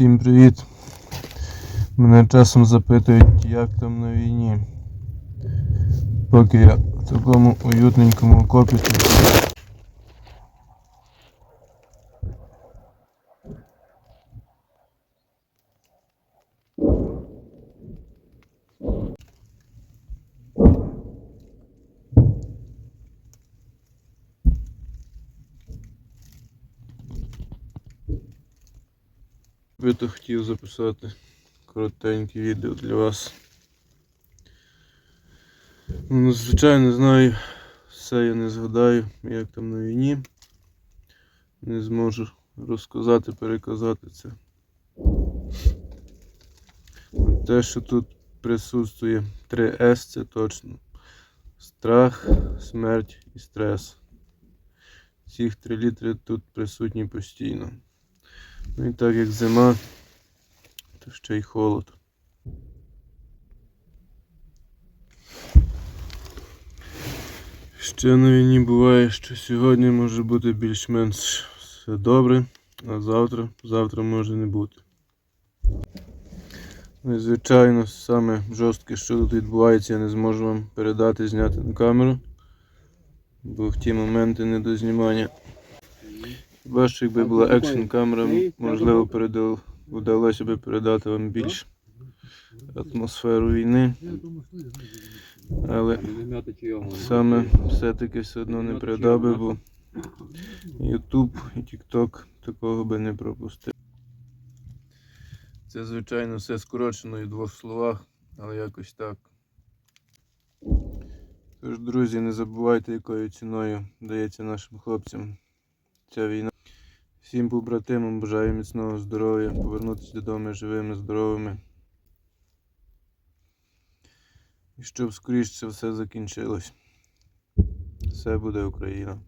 Всім привіт! Мене часом запитують, як там на війні. Поки я в такому уютненькому окопі тут. Би то хотів записати коротеньке відео для вас. Ну, звичайно, знаю, все я не згадаю, як там на війні. Не зможу розказати, переказати це. Те, що тут присутствує 3С, це точно. Страх, смерть і стрес. Цих три літри тут присутні постійно. Ну і так як зима, то ще й холод. Ще на війні буває, що сьогодні може бути більш-менш все добре, а завтра, завтра може не бути. Ну і звичайно, саме жорстке, що тут відбувається, я не зможу вам передати, зняти на камеру, бо в ті моменти недознімання. Хіба що якби була екшн камера, можливо, передав, вдалося би передати вам більш атмосферу війни, але саме все-таки все одно не передав би, бо YouTube і TikTok такого би не пропустив. Це, звичайно, все скорочено і в двох словах, але якось так. Тож, друзі, не забувайте, якою ціною дається нашим хлопцям ця війна. Всім побратимам бажаю міцного здоров'я, повернутися додому живими, здоровими. І щоб скоріше все закінчилось. Все буде Україна.